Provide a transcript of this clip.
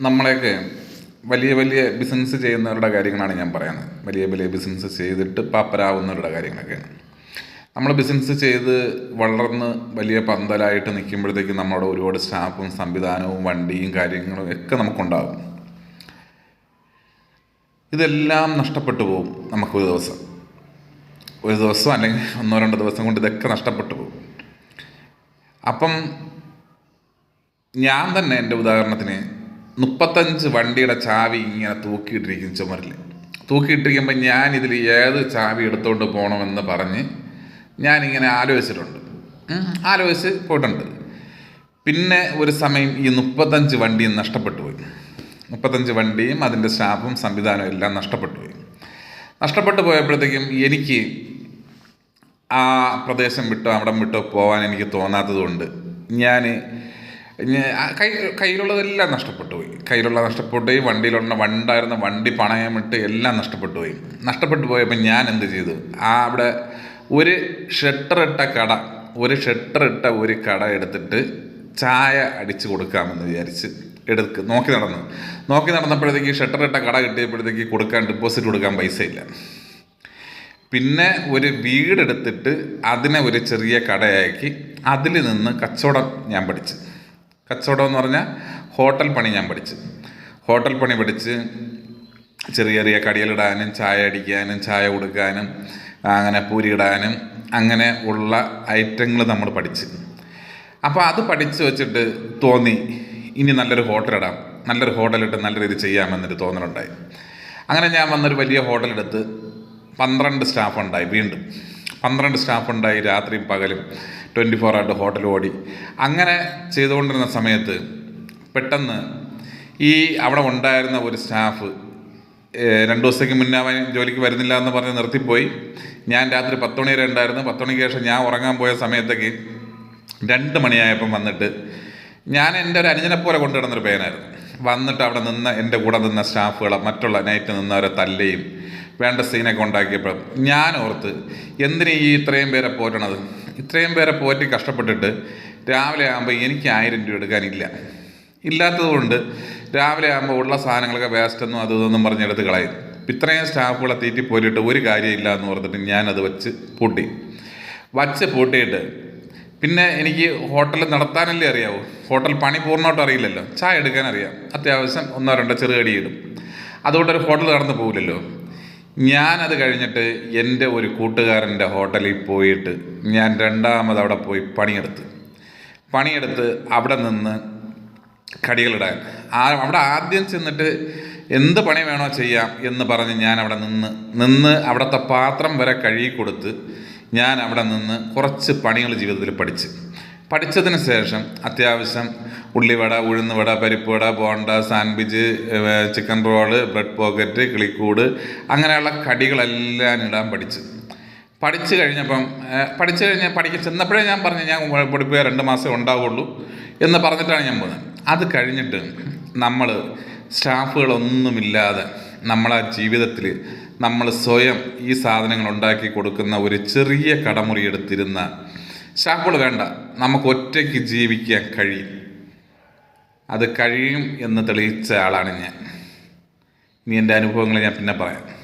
നമ്മളെയൊക്കെ വലിയ വലിയ ബിസിനസ് ചെയ്യുന്നവരുടെ കാര്യങ്ങളാണ് ഞാൻ പറയുന്നത്. വലിയ വലിയ ബിസിനസ് ചെയ്തിട്ട് പാപ്പരാവുന്നവരുടെ കാര്യങ്ങളൊക്കെയാണ്. നമ്മൾ ബിസിനസ് ചെയ്ത് വളർന്ന് വലിയ പന്തലായിട്ട് നിൽക്കുമ്പോഴത്തേക്കും നമ്മുടെ ഒരുപാട് സ്റ്റാഫും സംവിധാനവും വണ്ടിയും കാര്യങ്ങളും ഒക്കെ നമുക്കുണ്ടാകും ഇതെല്ലാം നഷ്ടപ്പെട്ടു പോകും നമുക്കൊരു ദിവസം. ഒരു ദിവസം അല്ലെങ്കിൽ ഒന്നോ രണ്ടോ ദിവസം കൊണ്ട് ഇതൊക്കെ നഷ്ടപ്പെട്ടു പോകും അപ്പം ഞാൻ തന്നെ എന്റെ ഉദാഹരണത്തിന് മുപ്പത്തഞ്ച് വണ്ടിയുടെ ചാവി ഇങ്ങനെ തൂക്കിയിട്ടിരിക്കും ചുമരിൽ തൂക്കിയിട്ടിരിക്കുമ്പോൾ ഞാൻ ഇതിൽ ഏത് ചാവി എടുത്തുകൊണ്ട് പോകണമെന്ന് പറഞ്ഞ് ഞാനിങ്ങനെ ആലോചിച്ചിട്ടുണ്ട്. ആലോചിച്ച് പോയിട്ടുണ്ട്. പിന്നെ ഒരു സമയം ഈ മുപ്പത്തഞ്ച് വണ്ടിയും നഷ്ടപ്പെട്ടു പോയി. മുപ്പത്തഞ്ച് വണ്ടിയും അതിന്റെ സ്റ്റാഫും സംവിധാനവും എല്ലാം നഷ്ടപ്പെട്ടു പോയി. നഷ്ടപ്പെട്ടു പോയപ്പോഴത്തേക്കും എനിക്ക് ആ പ്രദേശം വിട്ടോ അവിടം വിട്ടോ പോകാൻ എനിക്ക് തോന്നാത്തതുകൊണ്ട് ഞാൻ കൈ കയ്യിലുള്ളതെല്ലാം നഷ്ടപ്പെട്ടു പോയി. കയ്യിലുള്ള നഷ്ടപ്പെട്ടു പോയി വണ്ടിയിലുള്ള വണ്ടായിരുന്ന വണ്ടി പണയമിട്ട് എല്ലാം നഷ്ടപ്പെട്ടു പോയി. നഷ്ടപ്പെട്ടു പോയപ്പോൾ ഞാൻ എന്ത് ചെയ്തു? ആ അവിടെ ഒരു ഷട്ടർ ഇട്ട കട ഒരു ഷട്ടർ ഇട്ട ഒരു കട എടുത്തിട്ട് ചായ അടിച്ച് കൊടുക്കാമെന്ന് വിചാരിച്ച് എടുക്ക് നോക്കി നടന്നു. നോക്കി നടന്നപ്പോഴത്തേക്ക് ഇട്ട കട കിട്ടിയപ്പോഴത്തേക്ക് കൊടുക്കാൻ ഡെപ്പോസിറ്റ് കൊടുക്കാൻ പൈസ ഇല്ല. പിന്നെ ഒരു വീടെടുത്തിട്ട് അതിനെ ഒരു ചെറിയ കടയാക്കി അതിൽ നിന്ന് കച്ചവടം ഞാൻ പഠിച്ചു. കച്ചവടം എന്ന് പറഞ്ഞാൽ ഹോട്ടൽ പണി ഞാൻ പഠിച്ചു. ഹോട്ടൽ പണി പഠിച്ച് ചെറിയ ചെറിയ കടികളിടാനും ചായ അടിക്കാനും ചായ കൊടുക്കാനും അങ്ങനെ പൂരി ഇടാനും അങ്ങനെ ഉള്ള ഐറ്റങ്ങൾ നമ്മൾ പഠിച്ച്. അപ്പോൾ അത് പഠിച്ച് വെച്ചിട്ട് തോന്നി ഇനി നല്ലൊരു ഹോട്ടലിടാം നല്ലൊരു ഹോട്ടലിട്ട് നല്ല രീതിയിൽ ചെയ്യാമെന്നൊരു തോന്നലുണ്ടായി. അങ്ങനെ ഞാൻ വന്നൊരു വലിയ ഹോട്ടലെടുത്ത് പന്ത്രണ്ട് സ്റ്റാഫ് ഉണ്ടായി വീണ്ടും. പന്ത്രണ്ട് സ്റ്റാഫ് ഉണ്ടായി രാത്രിയും പകലും. ട്വന്റി ഫോർ ആയിട്ട് ഹോട്ടൽ ഓടി. അങ്ങനെ ചെയ്തുകൊണ്ടിരുന്ന സമയത്ത് പെട്ടെന്ന് ഈ അവിടെ ഉണ്ടായിരുന്ന ഒരു സ്റ്റാഫ് രണ്ട് ദിവസത്തേക്ക് മുന്നേ അവൻ ജോലിക്ക് വരുന്നില്ല എന്ന് പറഞ്ഞ് നിർത്തിപ്പോയി. ഞാൻ രാത്രി പത്ത് മണി വരെ ഉണ്ടായിരുന്നു. പത്ത് മണിക്ക് ശേഷം ഞാൻ ഉറങ്ങാൻ പോയ സമയത്തേക്ക് രണ്ട് മണിയായപ്പം വന്നിട്ട് ഞാൻ എന്റെ ഒരു അനുജനെ പോലെ കൊണ്ടു കിടന്നൊരു പേനായിരുന്നു വന്നിട്ട് അവിടെ നിന്ന് എന്റെ കൂടെ നിന്ന സ്റ്റാഫുകളെ മറ്റുള്ള നൈറ്റ് നിന്നവരെ തല്ലുകയും വേണ്ട സീനൊക്കെ ഉണ്ടാക്കിയപ്പോൾ ഞാൻ ഓർത്ത് എന്തിനീ ഇത്രയും പേരെ പോറ്റണത്? ഇത്രയും പേരെ പോറ്റി കഷ്ടപ്പെട്ടിട്ട് രാവിലെ ആകുമ്പോൾ എനിക്ക് ആയിരം രൂപ എടുക്കാനില്ല ഇല്ലാത്തതുകൊണ്ട് രാവിലെ ആകുമ്പോൾ ഉള്ള സാധനങ്ങളൊക്കെ വേസ്റ്റെന്നും അത് ഇതൊന്നും പറഞ്ഞെടുത്ത് കളയും. ഇത്രയും സ്റ്റാഫുകളെ തീറ്റി പോയിട്ട് ഒരു കാര്യമില്ല എന്ന് പറഞ്ഞിട്ട് ഞാനത് വെച്ച് പൂട്ടി. വച്ച് പൂട്ടിയിട്ട് പിന്നെ എനിക്ക് ഹോട്ടൽ നടത്താനല്ലേ അറിയാവൂ? ഹോട്ടൽ പണി പൂർണമായിട്ട് അറിയില്ലല്ലോ. ചായ എടുക്കാൻ അറിയാം. അത്യാവശ്യം ഒന്നോ രണ്ടോ ചെറുകടി ഇടും. അതുകൊണ്ട് ഒരു ഹോട്ടൽ നടന്നു പോകില്ലല്ലോ ഞാനത് കഴിഞ്ഞിട്ട് എന്റെ ഒരു കൂട്ടുകാരന്റെ ഹോട്ടലിൽ പോയിട്ട് ഞാൻ രണ്ടാമത് അവിടെ പോയി പണിയെടുത്ത്. പണിയെടുത്ത് അവിടെ നിന്ന് കടികളിടാൻ. ആ അവിടെ ആദ്യം ചെന്നിട്ട് എന്ത് പണി വേണോ ചെയ്യാം എന്ന് പറഞ്ഞ് ഞാൻ അവിടെ നിന്ന് നിന്ന് അവിടുത്തെ പാത്രം വരെ കഴുകി കൊടുത്ത് ഞാൻ അവിടെ നിന്ന് കുറച്ച് പണികൾ ജീവിതത്തിൽ പഠിച്ച്. പഠിച്ചതിന് ശേഷം അത്യാവശ്യം ഉള്ളിവട ഉഴുന്നുവട പരിപ്പുവട bonda sandwich chicken roll bread pocket കിളിക്കൂട് അങ്ങനെയുള്ള കടികളെല്ലാം ഇടാൻ പഠിച്ചു. പഠിച്ചു കഴിഞ്ഞപ്പം പഠിച്ചു കഴിഞ്ഞ് പഠിക്കാൻ ചെന്നപ്പോഴേ ഞാൻ പറഞ്ഞു ഞാൻ പഠിപ്പിക്കുക രണ്ട് മാസം ഉണ്ടാവുള്ളൂ എന്ന് പറഞ്ഞിട്ടാണ് ഞാൻ പോകുന്നത് അത് കഴിഞ്ഞിട്ട് നമ്മൾ സ്റ്റാഫുകളൊന്നുമില്ലാതെ നമ്മളെ ജീവിതത്തിൽ നമ്മൾ സ്വയം ഈ സാധനങ്ങൾ ഉണ്ടാക്കി കൊടുക്കുന്ന ഒരു ചെറിയ കടമുറി എടുത്തിരുന്ന സ്റ്റാഫുകൾ വേണ്ട. നമുക്ക് ഒറ്റയ്ക്ക് ജീവിക്കാൻ കഴിയും. അത് കഴിയും എന്ന് തെളിയിച്ച ആളാണ് ഞാൻ. ഇനി എന്റെ അനുഭവങ്ങൾ ഞാൻ പിന്നെ പറയാം.